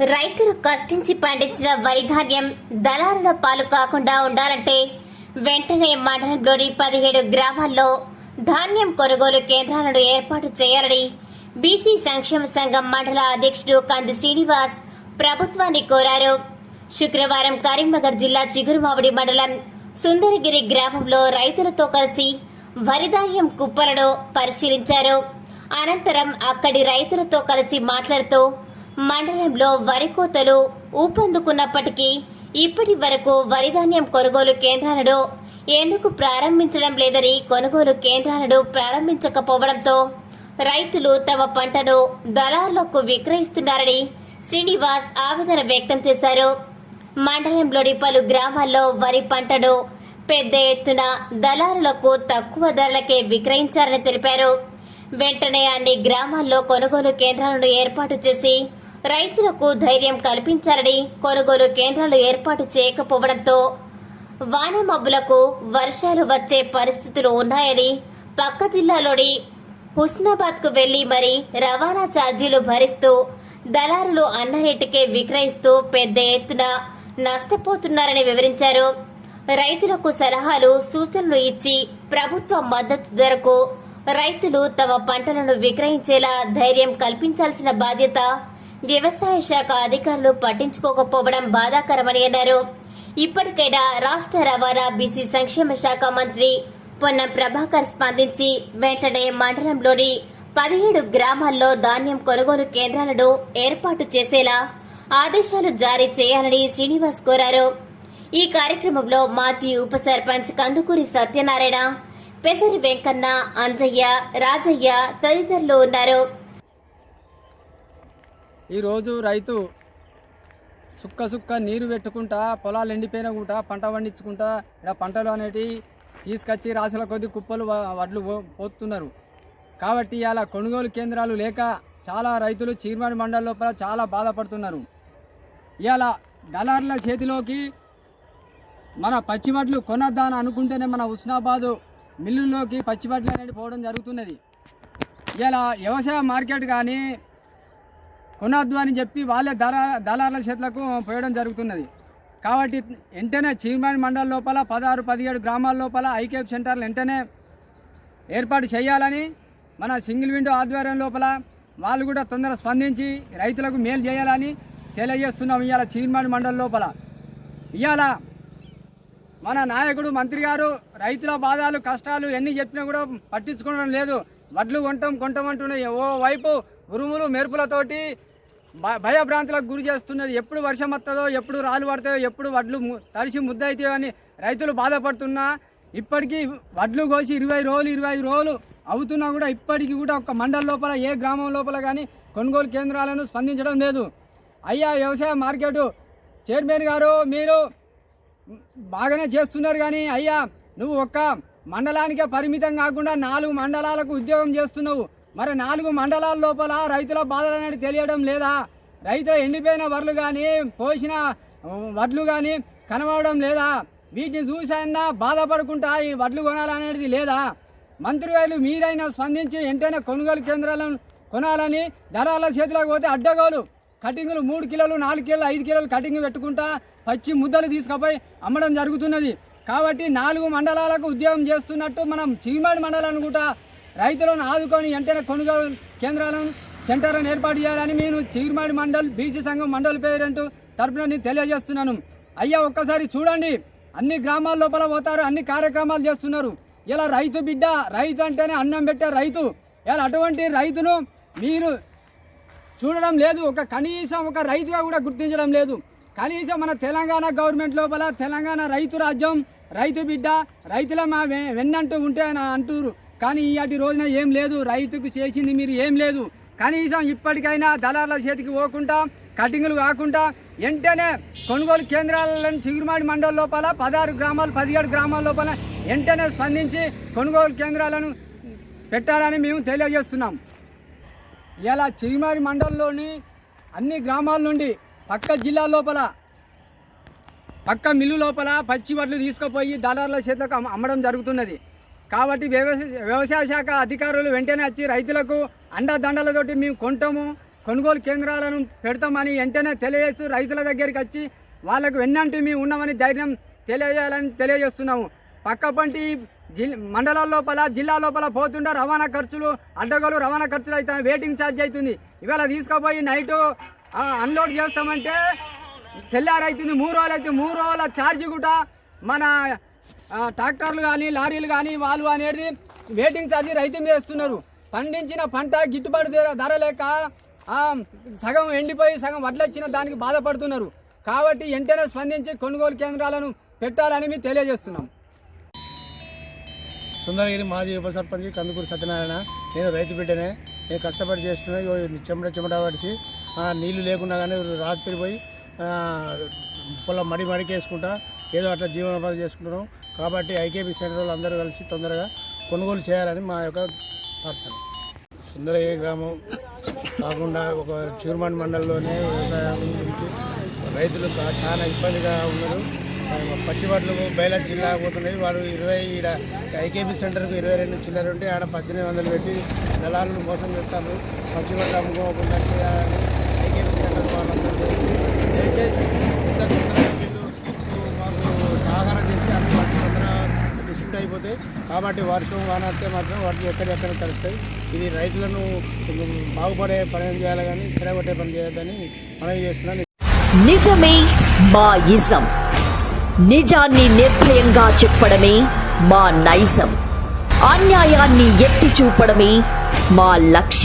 రైతులు కష్టించి పండించిన వరి ధాన్యం దళారుల పాలు కాకుండా ఉండాలంటే వెంటనే మండలంలోని పదిహేడు గ్రామాల్లో ధాన్యం కొనుగోలు కేంద్రాలను ఏర్పాటు చేయాలని బీసీ సంక్షేమ సంఘం మండల అధ్యక్షుడు కంది శ్రీనివాస్ ప్రభుత్వాన్ని కోరారు. శుక్రవారం కరీంనగర్ జిల్లా చిగురుమావిడి మండలం సుందరగిరి గ్రామంలో రైతులతో కలిసి వరిధాన్యం కుప్పలను పరిశీలించారు. అనంతరం అక్కడి రైతులతో కలిసి మాట్లాడుతూ మండలంలో వరి కోతలు ఊపందుకున్నప్పటికీ ఇప్పటి వరకు వరిధాన్యం కొనుగోలు కేంద్రాలను ఎందుకు ప్రారంభించడం లేదని కొనుగోలు కేంద్రాలను ప్రారంభించకపోవడంతో రైతులు తమ పంటను దళారులకు విక్రయిస్తున్నారని శ్రీనివాస్ ఆవేదన వ్యక్తం చేశారు. మండలంలోని పలు గ్రామాల్లో వరి పంటను పెద్ద ఎత్తున దళారులకు తక్కువ ధరలకే విక్రయించారని తెలిపారు. వెంటనే అన్ని గ్రామాల్లో కొనుగోలు కేంద్రాలను ఏర్పాటు చేసి రైతులకు ధైర్యం కల్పించాలని కొనుగోలు కేంద్రాలు ఏర్పాటు చేయకపోవడంతో వానమబ్బులకు వర్షాలు వచ్చే పరిస్థితులు ఉన్నాయని పక్క జిల్లాలోని హుస్నాబాద్కు వెళ్ళి మరి రవాణా ఛార్జీలు భరిస్తూ దళారులు అన్న రేటుకే విక్రయిస్తూ పెద్ద ఎత్తున నష్టపోతున్నారని వివరించారు. రైతులకు సలహాలు సూచనలు ఇచ్చి ప్రభుత్వ మద్దతు ధరకు రైతులు తమ పంటలను విక్రయించేలా ధైర్యం కల్పించాల్సిన బాధ్యత వ్యవసాయ శాఖ అధికారులు పట్టించుకోకపోవడం బాధాకరమని అన్నారు. ఇప్పటికైనా రాష్ట్ర రవాణా బీసీ సంక్షేమ శాఖ మంత్రి పొన్న ప్రభాకర్ స్పందించి వెంటనే మండలంలోని పదిహేడు గ్రామాల్లో ధాన్యం కొనుగోలు కేంద్రాలను ఏర్పాటు చేసేలా ఆదేశాలు జారీ చేయాలని శ్రీనివాస్ కోరారు. ఈ కార్యక్రమంలో మాజీ ఉప సర్పంచ్ కందుకూరి సత్యనారాయణ పెసరి వెంకన్న అంజయ్య రాజయ్య తదితరులు ఉన్నారు. ఈరోజు రైతు సుక్క సుక్క నీరు పెట్టుకుంటా పొలాలు ఎండిపోయినకుంటా పంట పండించుకుంటా ఇలా పంటలు అనేటివి తీసుకొచ్చి రాసుల కొద్ది కుప్పలు వడ్లు పో- పోతున్నారు. కాబట్టి ఇలా కొనుగోలు కేంద్రాలు లేక చాలా రైతులు చీర్మాడి మండలి లోపల చాలా బాధపడుతున్నారు. ఇవాళ దళారుల చేతిలోకి మన పచ్చివడ్లు కొనద్దాని అనుకుంటేనే మన ఉస్నాబాదు మిల్లుల్లోకి పచ్చిమట్లు అనేది పోవడం జరుగుతున్నది. ఇలా వ్యవసాయ మార్కెట్ కానీ కొనొద్దు అని చెప్పి వాళ్ళే దళ దళారుల చేతులకు పోయడం జరుగుతున్నది. కాబట్టి వెంటనే చీర్మన్ మండల లోపల పదహారు పదిహేడు గ్రామాల లోపల ఐకేప్ సెంటర్లు వెంటనే ఏర్పాటు చేయాలని మన సింగిల్ విండో ఆధ్వర్యం లోపల వాళ్ళు కూడా తొందర స్పందించి రైతులకు మేలు చేయాలని తెలియజేస్తున్నాం ఇవాళ చీర్మన్ మండల లోపల. ఇవాళ మన నాయకుడు మంత్రి గారు రైతుల బాధలు కష్టాలు ఎన్ని చెప్పినా కూడా పట్టించుకోవడం లేదు. వడ్లు కొంటాం కొంటామంటున్నాయి ఓ వైపు ఉరుములు మెరుపులతోటి భయభ్రాంతులకు గురి చేస్తున్నది. ఎప్పుడు వర్షం వస్తుందో ఎప్పుడు రాళ్ళు పడతాయో ఎప్పుడు వడ్లు తడిసి ముద్ద అవుతాయో అని రైతులు బాధపడుతున్నా. ఇప్పటికీ వడ్లు కోసి ఇరవై రోజులు ఇరవై ఐదు రోజులు అవుతున్నా కూడా ఇప్పటికీ కూడా ఒక మండల లోపల ఏ గ్రామం లోపల కానీ కొనుగోలు కేంద్రాలను స్పందించడం లేదు. అయ్యా వ్యవసాయ మార్కెట్ చైర్మన్ గారు మీరు బాగానే చేస్తున్నారు కానీ అయ్యా నువ్వు ఒక్క మండలానికే పరిమితం కాకుండా నాలుగు మండలాలకు ఉద్యోగం చేస్తున్నావు. మరి నాలుగు మండలాల లోపల రైతుల బాధలు అనేది తెలియడం లేదా? రైతుల ఎండిపోయిన వడ్లు కానీ పోసిన వడ్లు కానీ కనబడడం లేదా? వీటిని చూసైనా బాధపడుకుంటా ఈ వడ్లు కొనాలనేది లేదా? మంత్రి మీరైనా స్పందించి వెంటనే కొనుగోలు కేంద్రాలను కొనాలని ధరల చేతిలోకి పోతే అడ్డగోలు. కటింగ్లు మూడు కిలోలు నాలుగు కిలోలు ఐదు కిలోలు కటింగ్ పెట్టుకుంటా పచ్చి ముద్దలు తీసుకుపోయి అమ్మడం జరుగుతున్నది. కాబట్టి నాలుగు మండలాలకు ఉద్యోగం చేస్తున్నట్టు మనం చీమాడి మండలం అనుకుంటా రైతులను ఆదుకొని వెంటనే కొనుగోలు కేంద్రాలను సెంటర్లను ఏర్పాటు చేయాలని నేను చీర్మాడి మండల్ బీసీ సంఘం మండల్ పేరెంట్ తరపున నేను తెలియజేస్తున్నాను. అయ్యా ఒక్కసారి చూడండి. అన్ని గ్రామాల లోపల పోతారు అన్ని కార్యక్రమాలు చేస్తున్నారు. ఇలా రైతు బిడ్డ రైతు అంటేనే అన్నం పెట్టే రైతు. ఇలా అటువంటి రైతును మీరు చూడడం లేదు. ఒక కనీసం ఒక రైతుగా కూడా గుర్తించడం లేదు. కనీసం మన తెలంగాణ గవర్నమెంట్ లోపల తెలంగాణ రైతు రాజ్యం రైతు బిడ్డ రైతుల మా వె- వెన్నంటూ ఉంటే అని కానీ ఈయాటి రోజున ఏం లేదు. రైతుకు చేసింది మీరు ఏం లేదు. కనీసం ఇప్పటికైనా దళారుల చేతికి పోకుండా కటింగ్లు కాకుండా వెంటనే కొనుగోలు కేంద్రాలను చిగురుమాడి మండల లోపల పదహారు గ్రామాలు పదిహేడు గ్రామాల లోపల వెంటనే స్పందించి కొనుగోలు కేంద్రాలను పెట్టాలని మేము తెలియజేస్తున్నాం. ఇలా చిగురుమాడి మండలంలోని అన్ని గ్రామాల నుండి పక్క జిల్లా లోపల పక్క మిల్లు లోపల పచ్చి వడ్లు తీసుకుపోయి దళారుల చేతులకు అమ్మడం జరుగుతున్నది. కాబట్టి వ్యవసాయ వ్యవసాయ శాఖ అధికారులు వెంటనే వచ్చి రైతులకు అండదండలతోటి మేము కొంటాము కొనుగోలు కేంద్రాలను పెడతామని వెంటనే తెలియజేస్తూ రైతుల దగ్గరికి వచ్చి వాళ్ళకు వెన్నంటి మేము ఉన్నామని ధైర్యం తెలియజేయాలని తెలియజేస్తున్నాము. పక్కపంటి జిల్ మండలాల లోపల జిల్లా లోపల పోతుండే రవాణా ఖర్చులు అడ్డగోలు రవాణా ఖర్చులు అవుతాయి వెయిటింగ్ ఛార్జ్ అవుతుంది. ఇవాళ తీసుకుపోయి నైట్ అన్లోడ్ చేస్తామంటే తెల్లారైతుంది. మూడు రోజులు అయితే మూడు రోజుల ఛార్జ్ కూడా మన ట్రాక్టర్లు కానీ లారీలు కానీ వాళ్ళు అనేది వెయిటింగ్ ఛార్జీ రైతు మీద ఇస్తున్నారు పండించిన పంట గిట్టుబాటు ధర- ధర లేక సగం ఎండిపోయి సగం వడ్లొచ్చిన దానికి బాధపడుతున్నారు. కాబట్టి వెంటనే స్పందించి కొనుగోలు కేంద్రాలను పెట్టాలని మేము తెలియజేస్తున్నాం. సుందరగిరి మాజీ ఉప సర్పంచ్ కందుకూరు సత్యనారాయణ నేను రైతు బిడ్డనే. నేను కష్టపడి చేస్తున్నా చెమట చెమట పడిచి నీళ్ళు లేకుండా కానీ రాత్రి పోయి పొలం మడి మడికేసుకుంటా ఏదో అట్లా జీవనోపాధి చేసుకుంటున్నాం. కాబట్టి ఐకేపీ సెంటర్ అందరూ కలిసి తొందరగా కొనుగోలు చేయాలని మా యొక్క ప్రార్థన. సుందరయ్య గ్రామం కాకుండా ఒక చిరుమండి మండలంలోనే వ్యవసాయం గురించి రైతులు చాలా ఇబ్బందిగా ఉన్నారు. పచ్చి వడ్లు బయలుదేరి జిల్లా పోతున్నాయి. వాడు ఇరవై ఈడ ఐకేపీ సెంటర్కు ఇరవై రెండు చిల్లర ఉంటే ఆడ పద్దెనిమిది వందలు పెట్టి దళాలను మోసం చేస్తారు. పచ్చి వడ్లు అమ్ముకోకుండా చేయాలని ఐకేపీ సెంటర్ వాళ్ళందరూ చేసి దయచేసి ఇంత తొందరగా వీళ్ళు మాకు సహకారం చేసి అన్ని పచ్చి తొందరగా డిస్ట్రిబ్యూట్ అయిపోతాయి కాబట్టి వర్షం వానస్తే మాత్రం వాటిని ఎక్కడెక్కడ కలుస్తాయి. ఇది రైతులను కొంచెం బాగుపడే పని చేయాలి కానీ చెడగొట్టే పని చేయొద్దని మనవి చేస్తున్నాను. నిజమే మా ఇజం నిజాన్ని నిర్భయంగా చెప్పడమే మా నైజం. అన్యాయాన్ని ఎత్తి చూపడమే మా లక్ష్యం.